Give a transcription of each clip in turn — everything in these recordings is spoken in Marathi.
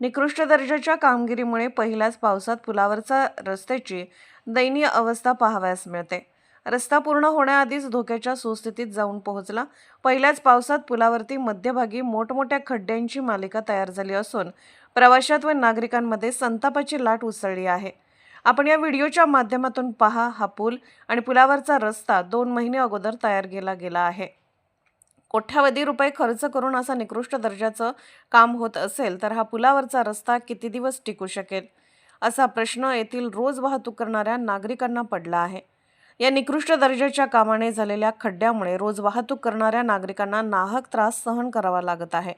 निकृष्ट दर्जाच्या कामगिरीमुळे पहिल्याच पावसात पुलावरचा रस्त्याची दयनीय अवस्था पाहावयास मिळते. रस्ता पूर्ण होण्याआधीच धोक्याच्या सुस्थितीत जाऊन पोहोचला. पहिल्याच पावसात पुलावरती मध्यभागी मोठमोठ्या खड्ड्यांची मालिका तयार झाली असून प्रवाशात व नागरिकांमध्ये संतापाची लाट उसळली आहे. आपण या व्हिडिओच्या माध्यमातून पहा हा पूल आणि पुलावरचा रस्ता दोन महिने अगोदर तयार केला गेला आहे. कोट्यावधी रुपये खर्च करून असा निकृष्ट दर्जाचं काम होत असेल तर हा पुलावरचा रस्ता किती दिवस टिकू शकेल? असा प्रश्न येथील रोज वाहतूक करणाऱ्या नागरिकांना पडला आहे. या निकृष्ट दर्जाच्या कामाने झालेल्या खड्ड्यामुळे रोज वाहतूक करणाऱ्या नागरिकांना नाहक त्रास सहन करावा लागत आहे.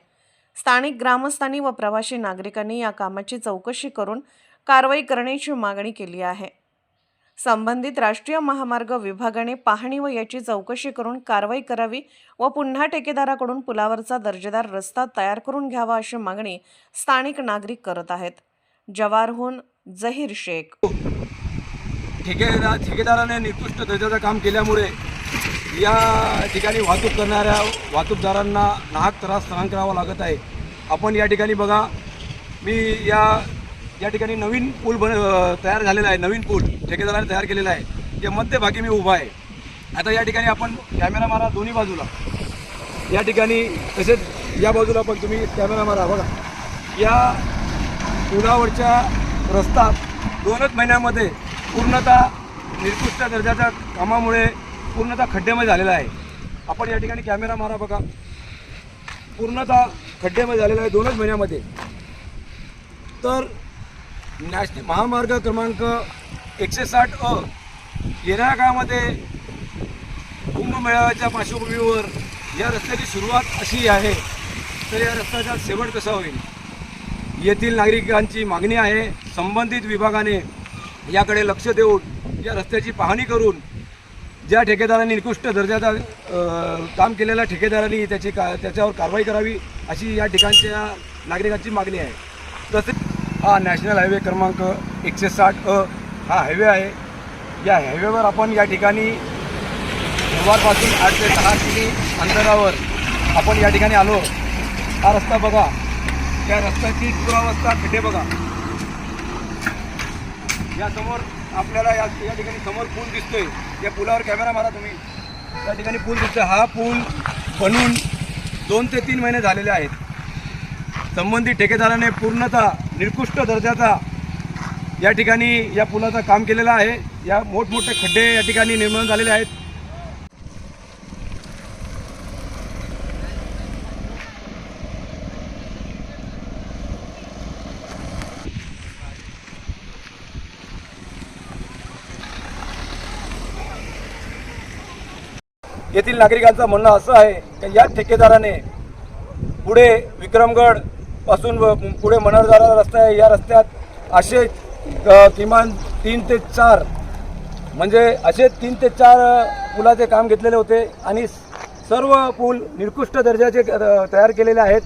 स्थानिक ग्रामस्थांनी व प्रवासी नागरिकांनी या कामाची चौकशी करून कारवाई करण्याची मागणी केली आहे. संबंधित राष्ट्रीय महामार्ग विभागाने पाहणी व याची चौकशी करून कारवाई करावी व पुन्हा ठेकेदाराकडून पुलावरचा दर्जेदार रस्ता तयार करून घ्यावा अशी मागणी स्थानिक नागरिक करत आहेत. जवारहून जहीर शेख. ठेकेदार ठेकेदाराने निकृष्ट दर्जाचं काम केल्यामुळे या ठिकाणी वाहतूक करणाऱ्या वाहतूकदारांना नाहक त्रास सहन करावा लागत आहे. आपण या ठिकाणी बघा मी या या ठिकाणी नवीन पूल बन तयार झालेला आहे नवीन पूल ठेकेदाराने तयार केलेला आहे. या मध्यभागी मी उभा आहे. आता या ठिकाणी आपण कॅमेरा मारा दोन्ही बाजूला. या ठिकाणी तसेच या बाजूला पण तुम्ही कॅमेरा मारा बघा. या पुलावरच्या रस्ता दोनच महिन्यामध्ये पूर्णतः निकृष्ट दर्जाच्या कामामुळे पूर्णतः खड्ड्यामध्ये झालेला आहे. आपण या ठिकाणी कॅमेरा मारा बघा. पूर्णतः खड्ड्यामध्ये झालेला आहे दोनच महिन्यामध्ये. तर नॅशनल महामार्ग क्रमांक एकशे साठ अ येणाऱ्या काळामध्ये कुंभमेळाव्याच्या पार्श्वभूमीवर या रस्त्याची सुरुवात अशी आहे. तर या रस्त्याचा शेवट कसा होईल? येथील नागरिकांची मागणी आहे संबंधित विभागाने याकडे लक्ष देऊन या रस्त्याची पाहणी करून ज्या ठेकेदारांनी निकृष्ट दर्जाचा काम केलेल्या ठेकेदारांनी त्याची का त्याच्यावर कारवाई करावी अशी या ठिकाणच्या नागरिकांची मागणी आहे. तसेच हा नॅशनल हायवे क्रमांक एकशे साठ अ हा हायवे आहे. या हायवेवर आपण या ठिकाणी नेवारपासून आठ ते दहा किमी अंतरावर आपण या ठिकाणी आलो. हा रस्ता बघा. त्या रस्त्याची दुरावस्था खड्डे बघा. या समोर आपल्याला या या ठिकाणी समोर पूल दिसतोय. या पुलावर कॅमेरा मारा तुम्ही. या ठिकाणी पूल दिसतोय. हा पूल बनून दोन ते तीन महिने झालेले आहेत. संबंधित ठेकेदाराने पूर्णतः निकृष्ट दर्जाचा या ठिकाणी या पुलाचं काम केलेलं आहे. या मोठमोठे खड्डे या ठिकाणी निर्माण झालेले आहेत. येथील नागरिकांचं म्हणणं असं आहे की या ठेकेदाराने पुढे विक्रमगड पासून पुढे पुढे जाणारा रस्ता आहे. या रस्त्यात असे किमान तीन ते चार म्हणजे असे तीन ते चार पुलाचे काम घेतलेले होते आणि सर्व पूल निकृष्ट दर्जाचे तयार केलेले आहेत.